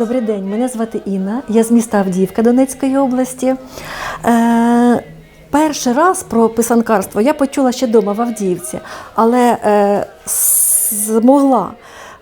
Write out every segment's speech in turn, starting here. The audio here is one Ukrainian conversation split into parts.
Добрий день, мене звати Інна. Я з міста Авдіївка Донецької області. Е, перший раз про писанкарство я почула ще вдома в Авдіївці, але е, змогла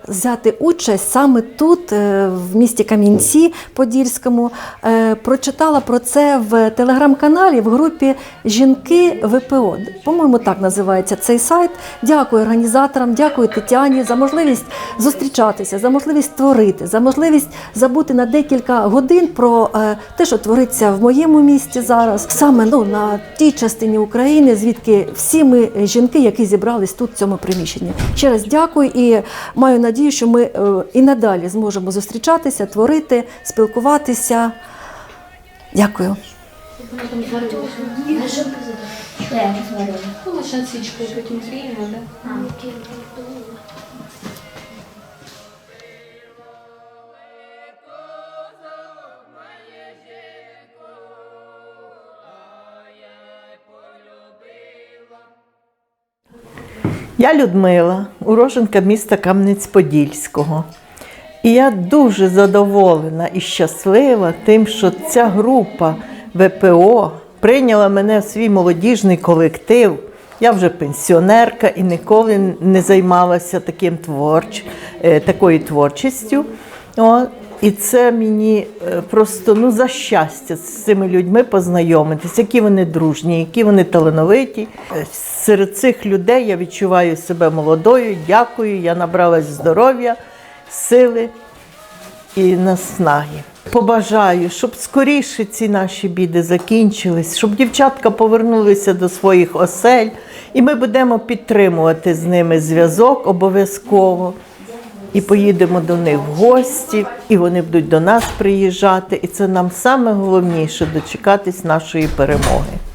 взяти участь саме тут, е, в місті Кам'янці Подільському. Е, прочитала про це в телеграм-каналі в групі Жінки ВПО. По-моєму, так називається цей сайт. Дякую організаторам, дякую Тетяні за можливість зустрічатися, за можливість творити, за можливість забути на декілька годин про е, те, що твориться в моєму місті зараз, саме ну, на тій частині України, звідки всі ми жінки, які зібрались тут в цьому приміщенні. Ще раз дякую і маю надію, що ми е, і надалі зможемо зустрічатися, творити, спілкуватися. Дякую. Ну, лише свічкою потім зріємо, да? Я Людмила, уроженка міста Кам'янець-Подільського. І я дуже задоволена і щаслива тим, що ця група ВПО прийняла мене в свій молодіжний колектив. Я вже пенсіонерка і ніколи не займалася таким творч, е, такою творчістю. І це мені е, просто ну, за щастя з цими людьми познайомитись, які вони дружні, які вони талановиті. Е, Серед цих людей я відчуваю себе молодою. Дякую, я набралась здоров'я, сили і наснаги. Побажаю, щоб скоріше ці наші біди закінчились, щоб дівчатка повернулися до своїх осель, і ми будемо підтримувати з ними зв'язок обов'язково. І поїдемо до них в гості, і вони будуть до нас приїжджати. І це нам саме головніше дочекатись нашої перемоги.